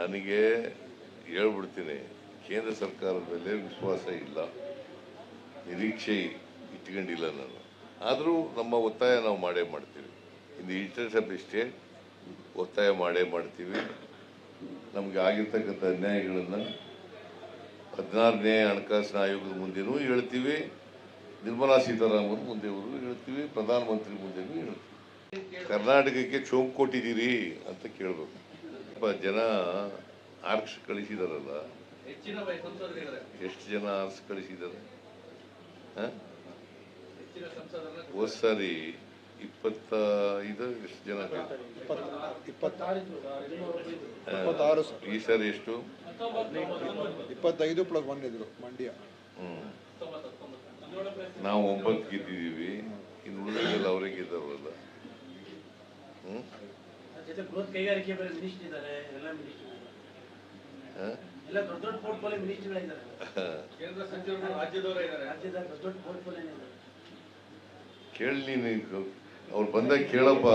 ನನಗೆ ಹೇಳ್ಬಿಡ್ತೀನಿ, ಕೇಂದ್ರ ಸರ್ಕಾರದ ಮೇಲೆ ವಿಶ್ವಾಸ ಇಲ್ಲ, ನಿರೀಕ್ಷೆ ಇಟ್ಕೊಂಡಿಲ್ಲ ನಾನು. ಆದರೂ ನಮ್ಮ ಒತ್ತಾಯ ನಾವು ಮಾಡೇ ಮಾಡ್ತೀವಿ. ಇನ್ ಇಂಟ್ರೆಸ್ಟ್ ಆಫ್ ದಿ ಒತ್ತಾಯ ಮಾಡೇ ಮಾಡ್ತೀವಿ. ನಮಗೆ ಆಗಿರ್ತಕ್ಕಂಥ ಅನ್ಯಾಯಗಳನ್ನು ಹದಿನಾರನೇ ಹಣಕಾಸಿನ ಆಯೋಗದ ಮುಂದೆನೂ ಹೇಳ್ತೀವಿ, ನಿರ್ಮಲಾ ಸೀತಾರಾಮನ್ ಮುಂದೆವರು ಹೇಳ್ತೀವಿ, ಪ್ರಧಾನಮಂತ್ರಿ ಮುಂದೆನೂ ಹೇಳ್ತೀವಿ. ಕರ್ನಾಟಕಕ್ಕೆ ಚೋಂಕು ಕೊಟ್ಟಿದ್ದೀರಿ ಅಂತ ಕೇಳಬೇಕು. ಸ್ವಲ್ಪ ಜನ ಆರ್ಕ್ಸ್ ಕಳಿಸಿದಾರಲ್ಲ. ಎಷ್ಟು ಜನ ಆರ್ಕ್ಸ್ ಕಳಿಸಿದ್ದಾರೆ. ಹೋದ್ ಸಾರಿ ಇಪ್ಪತ್ತೈದು ಎಷ್ಟು ಜನ ಇಪ್ಪತ್ತಾರು ಈ ಸಾರಿ ಎಷ್ಟು? ಇಪ್ಪತ್ತೈದು ಪ್ಲಸ್ ಒನ್ ಇದ್ರು ಮಂಡ್ಯ. ಹ್ಮ್. ನಾವು ಒಂಬತ್ತು ಗೆದ್ದಿದ್ದೀವಿ. ಇನ್ನು ಉಳಿದೆಲ್ಲ ಅವರೇ ಗೆದ್ದವರಲ್ಲ. ಬೃಹತ್ ಕೈಗಾರಿಕೆ ಬೇರೆ ಮಿನಿಸ್ಟರ್ ಇದ್ದಾರೆ ಎಲ್ಲ ಮಿನಿಸ್ಟರ್ ಹ? ಎಲ್ಲ ದೊಡ್ಡ ದೊಡ್ಡ ಪೋರ್ಟ್ಫೋಲಿಯೋ ಮಿನಿಸ್ಟರ್ಗಳಿದ್ದಾರೆ ಕೇಂದ್ರ ಸಚಿವರು ರಾಜ್ಯದವರೇ ಇದ್ದಾರೆ. ರಾಜ್ಯದ ದೊಡ್ಡ ದೊಡ್ಡ ಪೋರ್ಟ್ಫೋಲಿಯೋ ಇದೆ. ಕೇಳಿ ನೀನು ಅವ್ರು ಬಂದಾಗ ಕೇಳಪ್ಪ.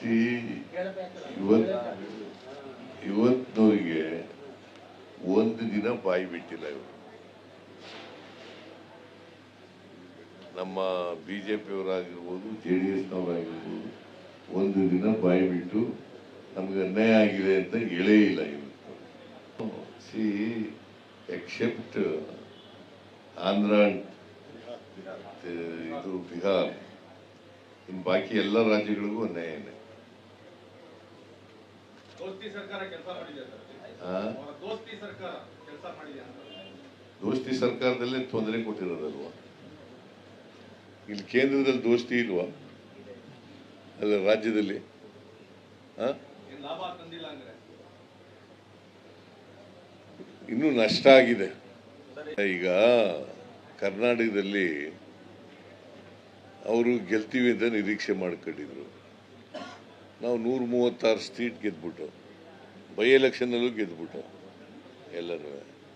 ಇವತ್ತು ಇವತ್ ಇವತ್ತಿನವರಿಗೆ ಒಂದು ದಿನ ಬಾಯಿ ಬಿಟ್ಟಿಲ್ಲ ಇವರು. ನಮ್ಮ ಬಿ ಜೆ ಪಿಯವರಾಗಿರ್ಬೋದು ಜೆ ಡಿ ಎಸ್ನವರಾಗಿರ್ಬೋದು ಒಂದು ದಿನ ಬಾಯಿ ಬಿಟ್ಟು ನಮ್ಗೆ ಅನ್ಯಾಯ ಆಗಿದೆ ಅಂತ ಹೇಳೇ ಇಲ್ಲ ಇವತ್ತು. ಸಿ ಎಕ್ಸೆಪ್ಟ್ ಆಂಧ್ರ ಇದು ಬಿಹಾರ್ ಇನ್ನು ಬಾಕಿ ಎಲ್ಲ ರಾಜ್ಯಗಳಿಗೂ ಅನ್ಯಾಯನೇ ಇದೆ. ದೋಸ್ತಿ ಸರ್ಕಾರದಲ್ಲೇ ತೊಂದರೆ ಕೊಟ್ಟಿರೋದಲ್ವಾ? ಇಲ್ಲಿ ಕೇಂದ್ರದಲ್ಲಿ ದೋಸ್ತಿ ಇಲ್ವಾ? ಅಲ್ಲ, ರಾಜ್ಯದಲ್ಲಿ? ಇನ್ನೂ ನಷ್ಟ ಆಗಿದೆ. ಈಗ ಕರ್ನಾಟಕದಲ್ಲಿ ಅವರು ಗೆಲ್ತೀವಿ ಅಂತ ನಿರೀಕ್ಷೆ ಮಾಡ್ಕೊಂಡಿದ್ರು. ನಾವು ನೂರ ಮೂವತ್ತಾರು ಸೀಟ್ ಗೆದ್ಬಿಟ್ಟು, ಬೈ ಎಲೆಕ್ಷನ್ನಲ್ಲೂ ಗೆದ್ಬಿಟ್ಟು ಎಲ್ಲನೂ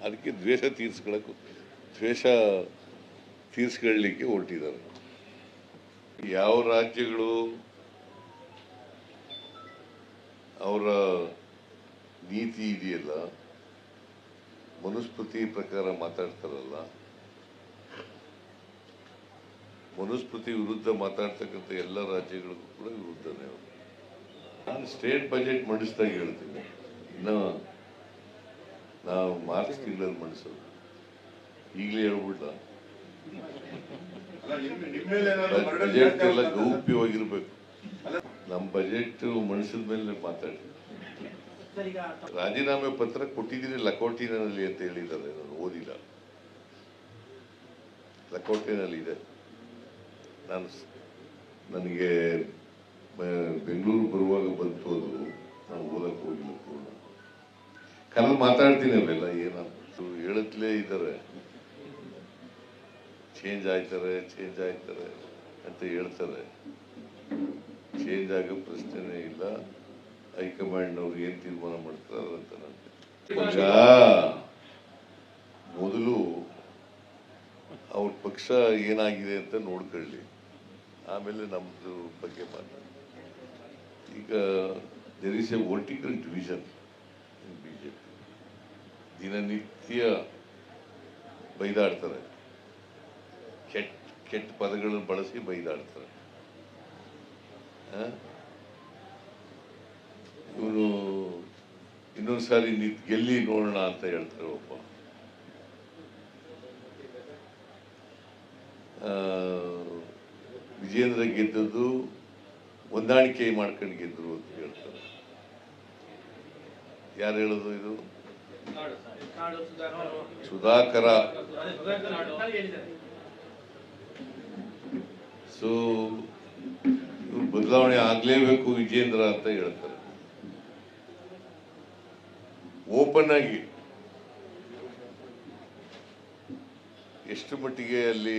ಅದಕ್ಕೆ ದ್ವೇಷ ತೀರ್ಸ್ಕೊಳಕ್ಕೆ ದ್ವೇಷ ತೀರ್ಸ್ಕೊಳ್ಳಿಕ್ಕೆ ಹೊರಟಿದ್ದಾರೆ. ಯಾವ ರಾಜ್ಯಗಳು ಅವರ ನೀತಿ ಇದೆಯಲ್ಲ, ಮನುಸ್ಮೃತಿ ಪ್ರಕಾರ ಮಾತಾಡ್ತಾರಲ್ಲ, ಮನುಸ್ಮೃತಿ ವಿರುದ್ಧ ಮಾತಾಡ್ತಕ್ಕಂಥ ಎಲ್ಲ ರಾಜ್ಯಗಳಿಗೂ ಕೂಡ ವಿರುದ್ಧನೇ ಅವರು. ನಾನು ಸ್ಟೇಟ್ ಬಜೆಟ್ ಮಂಡಿಸಿದಾಗ ಹೇಳ್ತೀನಿ. ಇನ್ನು ನಾವು ಮಾರ್ಚ್ ತಿಂಗಳಲ್ಲಿ ಮಂಡಿಸೋದು. ಈಗಲೇ ಹೇಳ್ಬಿಡ್ಲ ಬಜೆಟ್ ಎಲ್ಲ ಗೌಪ್ಯವಾಗಿರ್ಬೇಕು. ನಮ್ಮ ಬಜೆಟ್ ಮನುಷ್ಯನ ಮೇಲೆ ಮಾತಾಡಿ. ರಾಜೀನಾಮೆ ಪತ್ರ ಕೊಟ್ಟಿದ್ದೀನಿ ಲಕೋಟಿನಲ್ಲಿ ಅಂತ ಹೇಳಿದ್ದಾರೆ ನಾನು ಓದಿಲ್ಲ. ಲಕೋಟಿನಲ್ಲಿ ಇದೆ. ನಾನು ನನಗೆ ಬೆಂಗಳೂರು ಬರುವಾಗ ಬಂತು ಅದು ನಾನು ಓದಕ್ಕೆ ಹೋಗಿಲ್ಲ ಪೂರ್ಣ. ಕಲ್ಲು ಮಾತಾಡ್ತೀನಿ ಅವೆಲ್ಲ ಏನಂತ ಹೇಳತ್ಲೇ ಇದ್ದಾರೆ. ಚೇಂಜ್ ಆಯ್ತಾರೆ ಚೇಂಜ್ ಆಯ್ತಾರೆ ಅಂತ ಹೇಳ್ತಾರೆ ಚೇಂಜ್ ಆಗೋ ಪ್ರಶ್ನೆನೇ ಇಲ್ಲ. ಹೈಕಮಾಂಡ್ನವ್ರು ಏನು ತೀರ್ಮಾನ ಮಾಡ್ತಾರೆ ಅಂತ ನನಗೆ ಈಗ ಮೊದಲು ಅವ್ರ ಪಕ್ಷ ಏನಾಗಿದೆ ಅಂತ ನೋಡ್ಕೊಳ್ಳಿ. ಆಮೇಲೆ ನಮ್ಮದು ಬಗ್ಗೆ ಮಾತಾಡಿ. ಈಗ there is a vertical division BJP ದಿನನಿತ್ಯ ಬೈದಾಡ್ತಾರೆ. ಕೆಟ್ಟ ಕೆಟ್ಟ ಪದಗಳನ್ನು ಬಳಸಿ ಬೈದಾಡ್ತಾರೆ ಇವನು ಇನ್ನೊಂದು ಸಾರಿ ನಿಂತ್ ಗೆಲ್ಲಿ ನೋಡೋಣ ಅಂತ ಹೇಳ್ತಾರೆ ಒಬ್ಬ. ವಿಜೇಂದ್ರ ಗೆದ್ದದ್ದು ಹೊಂದಾಣಿಕೆ ಮಾಡ್ಕೊಂಡು ಗೆದ್ದರು ಅಂತ ಹೇಳ್ತಾರೆ. ಯಾರು ಹೇಳೋದು ಇದು? ಸುಧಾಕರ್ ಸುಧಾಕರ ಅದೇ ಸುಧಾಕರ್ ನಾಡು ಹೇಳಿದ್ದಾರೆ ಸೊ, ಬದಲಾವಣೆ ಆಗ್ಲೇಬೇಕು ವಿಜೇಂದ್ರ ಅಂತ ಹೇಳ್ತಾರೆ. ಓಪನ್ ಆಗಿ. ಎಷ್ಟು ಮಟ್ಟಿಗೆ ಅಲ್ಲಿ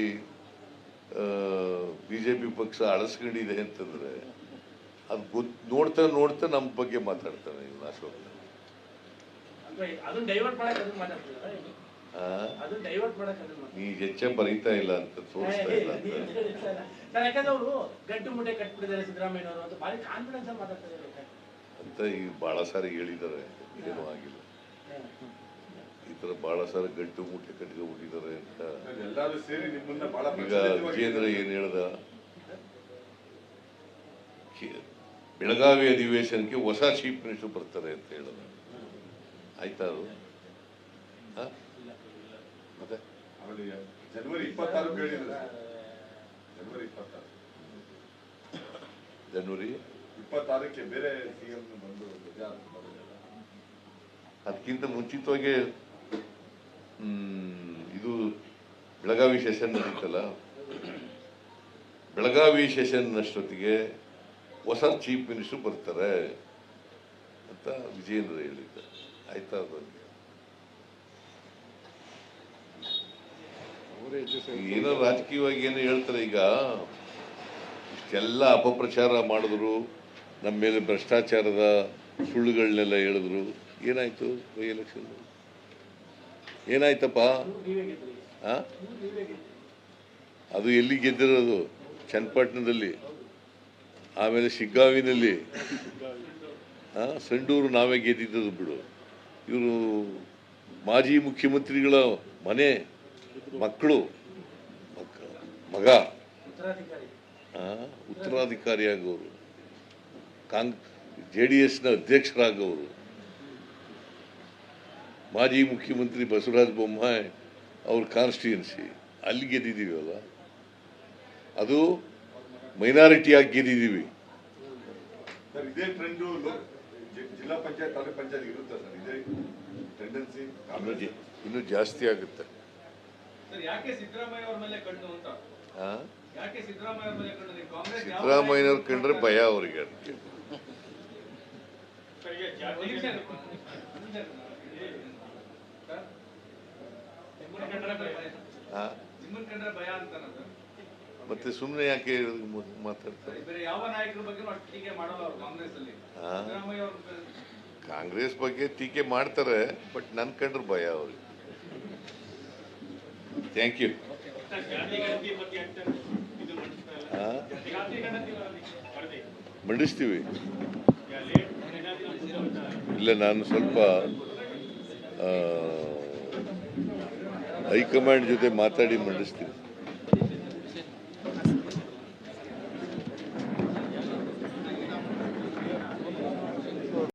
ಬಿಜೆಪಿ ಪಕ್ಷ ಅಳಸ್ಕೊಂಡಿದೆ ಅಂತಂದ್ರೆ, ಅದು ಗೊತ್, ನೋಡ್ತಾ ನೋಡ್ತಾ ನಮ್ಮ ಬಗ್ಗೆ ಮಾತಾಡ್ತಾನೆ ಅಶೋಕ್. ನೀ ಹೆಚ್ಚೆ ಬರೀತಾ ಇಲ್ಲ ಅಂತ ತೋರಿಸ್ತಾ ಇಲ್ಲ ಅಂತ. ಈ ಅಂತ ಅಂತ ಬಹಳ ಸಾರಿ ಹೇಳಿದ್ದಾರೆ. ಏನೂ ಆಗಿಲ್ಲ. ಈ ತರ ಬಹಳ ಸಾರಿ ಗಂಟು ಮುಟ್ಟೆ ಅಂತ. ಸೇರಿ ನಿಮ್ಮನ್ನ ಬಹಳ ಈಗ ವಿಜೇಂದ್ರ ಏನ್ ಹೇಳ್ದ? ಕೇ- ಬೆಳಗಾವಿ ಅಧಿವೇಶನಕ್ಕೆ ಹೊಸ ಚೀಫ್ ಮಿನಿಸ್ಟರ್ ಬರ್ತಾರೆ ಅಂತ ಹೇಳಿದ. ಆಯ್ತಾ ಅದು ಹ? ಮತ್ತೆ ಆಮೇಲೆ ಜನವರಿ ಇಪ್ಪತ್ತಾರು ಹೇಳಿದ್ರು. ಜನವರಿ ಇಪ್ಪತ್ತಾರು. ಜನವರಿ? ಇಪ್ಪತ್ತಾರಕ್ಕೆ ಬೇರೆ ಸಿಎಂ ಬಂದು. ಅದಕ್ಕಿಂತ ಮುಂಚಿತವಾಗಿ ಇದು ಬೆಳಗಾವಿ ಸೆಷನ್ ನಡೀತಲ್ಲ? ಬೆಳಗಾವಿ ಸೆಷನ್ ಅಷ್ಟೊತ್ತಿಗೆ ಹೊಸ ಚೀಫ್ ಮಿನಿಸ್ಟರ್ ಬರ್ತಾರೆ ಅಂತ ವಿಜಯೇಂದ್ರ ಹೇಳಿದ್ದ ಆಯ್ತಾ ಅದು? ಏನೋ ರಾಜಕೀಯವಾಗಿ ಏನು ಹೇಳ್ತಾರೆ ಈಗ. ಇಷ್ಟೆಲ್ಲ ಅಪಪ್ರಚಾರ ಮಾಡಿದ್ರು, ನಮ್ಮ ಮೇಲೆ ಭ್ರಷ್ಟಾಚಾರದ ಸುಳ್ಳುಗಳನ್ನೆಲ್ಲ ಹೇಳಿದ್ರು. ಏನಾಯ್ತು ಬೈ ಎಲೆಕ್ಷನ್ ಏನಾಯ್ತಪ್ಪ? ಅದು ಎಲ್ಲಿ ಗೆದ್ದಿರೋದು? ಚನ್ನಪಟ್ಟಣದಲ್ಲಿ. ಆಮೇಲೆ ಶಿಗ್ಗಾವಿನಲ್ಲಿ. ಹಾ ಸಂಡೂರು ನಾವೇ ಗೆದ್ದಿದ್ದದು ಬಿಡು. ಇವರು ಮಾಜಿ ಮುಖ್ಯಮಂತ್ರಿಗಳ ಮನೆ. ಮಕ್ಕಳು ಮಕ್ಕ- ಮಗ. ಉತ್ತರಾಧಿಕಾರಿಯಾಗವರು ಕಾಂಗ್ ಜೆ ಡಿ ಎಸ್ನ ಅಧ್ಯಕ್ಷರಾಗವರು ಮಾಜಿ ಮುಖ್ಯಮಂತ್ರಿ ಬಸವರಾಜ ಬೊಮ್ಮಾಯಿ ಅವ್ರ ಕಾನ್ಸ್ಟಿಟ್ಯೂನ್ಸಿ ಅಲ್ಲಿ ಗೆದ್ದಿದ್ದೀವಲ್ಲ ಅದು ಮೈನಾರಿಟಿಯಾಗಿ ಗೆದ್ದಿದ್ದೀವಿ. ಇನ್ನು ಜಾಸ್ತಿ ಆಗುತ್ತೆ. ಸಿದ್ದರಾಮಯ್ಯನವ್ರು ಕಂಡ್ರೆ ಭಯ ಅವರಿಗೆ ಮತ್ತೆ ಸುಮ್ಮನೆ ಯಾಕೆ ಮಾತಾಡ್ತಾರೆ. ಕಾಂಗ್ರೆಸ್ ಬಗ್ಗೆ ಟೀಕೆ ಮಾಡ್ತಾರೆ ಬಟ್ ನನ್ ಕಂಡ್ರೆ ಭಯ ಅವ್ರಿಗೆ. ಥ್ಯಾಂಕ್ ಯು ಮಂಡಿಸ್ತೀವಿ. ಇಲ್ಲ ನಾನು ಸ್ವಲ್ಪ ಹೈಕಮಾಂಡ್ ಜೊತೆ ಮಾತಾಡಿ ಮಂಡಿಸ್ತೀನಿ.